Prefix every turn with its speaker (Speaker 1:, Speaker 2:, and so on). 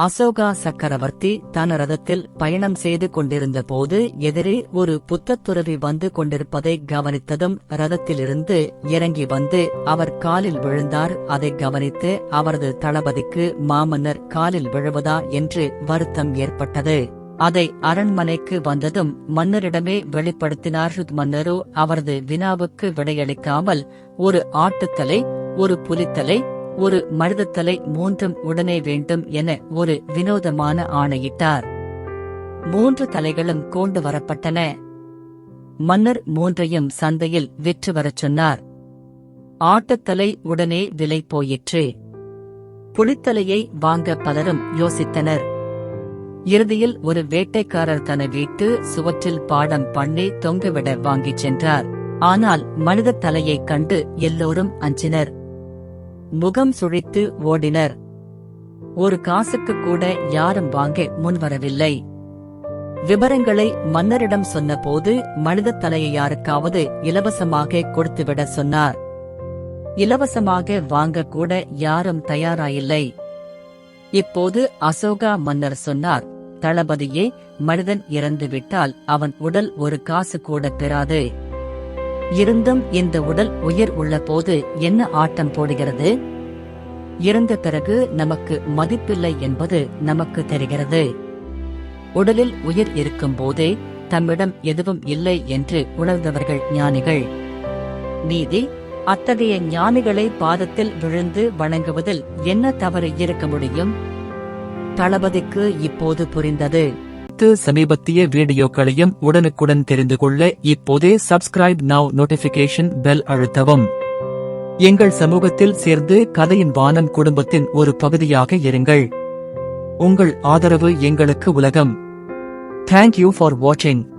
Speaker 1: அசோகா சக்கரவர்த்தி தன ரதத்தில் பயணம் செய்து கொண்டிருந்த போது எதிரே ஒரு புத்தத்துறவி வந்து கொண்டிருப்பதை கவனித்ததும் ரதத்திலிருந்து இறங்கி வந்து அவர் காலில் விழுந்தார். அதை கவனித்து அவரது தளபதிக்கு மாமன்னர் காலில் விழுவதா? என்று வருத்தம் ஏற்பட்டது. அதை அரண்மனைக்கு வந்ததும் மன்னரிடமே வெளிப்படுத்தினார். மன்னரோ அவரது வினாவுக்கு விடையளிக்காமல் ஒரு ஆட்டுத்தலை ஒரு புலித்தலை ஒரு மனிதத்தலை மூன்றும் உடனே வேண்டும் என ஒரு வினோதமான ஆணையிட்டார். மூன்று தலைகளும் கொண்டு வரப்பட்டன. மன்னர் மூன்றையும் சந்தையில் விற்று வரச் சொன்னார். ஆட்டத்தலை உடனே விலை போயிற்று. புலித்தலையை வாங்க பலரும் யோசித்தனர். இறுதியில் ஒரு வேட்டைக்காரர் தன வீட்டு சுவற்றில் பாடம் பண்ணி தொங்கவிட வாங்கிச் சென்றார். ஆனால் மனித தலையைக் கண்டு எல்லோரும் அஞ்சினர். முகம் சுழித்து ஓடினர். ஒரு காசுக்கு கூட யாரும் வாங்க முன்வரவில்லை. விவரங்களை மன்னரிடம் சொன்னபோது மனித தலையை யாருக்காவது இலவசமாக கொடுத்துவிட சொன்னார். இலவசமாக வாங்க கூட யாரும் தயாராயில்லை. இப்போது அசோகா மன்னர் சொன்னார் தளபதியே மனிதன் இறந்துவிட்டால் அவன் உடல் ஒரு காசு கூட பெறாது. இருந்தும் இந்த உடல் உயிர் உள்ள போது என்ன ஆட்டம் போடுகிறது? இறந்த பிறகு நமக்கு மதிப்பில்லை என்பது நமக்கு தெரிகிறது. உடலில் உயிர் இருக்கும் போதே தம்மிடம் எதுவும் இல்லை என்று உணர்ந்தவர்கள் ஞானிகள். நீதி அத்தகைய ஞானிகளை பாதத்தில் விழுந்து வணங்குவதில் என்ன தவறு இருக்க முடியும்? தளபதிக்கு இப்போது புரிந்தது.
Speaker 2: குறித்து சமீபத்திய வீடியோக்களையும் உடனுக்குடன் தெரிந்து கொள்ள இப்போதே சப்ஸ்கிரைப் நவ் நோட்டிபிகேஷன் பெல் அழுத்தவும். எங்கள் சமூகத்தில் சேர்ந்து கதையின் வானம் குடும்பத்தின் ஒரு பகுதியாக இருங்கள். உங்கள் ஆதரவு எங்களுக்கு உலகம். தேங்க்யூ ஃபார் வாட்சிங்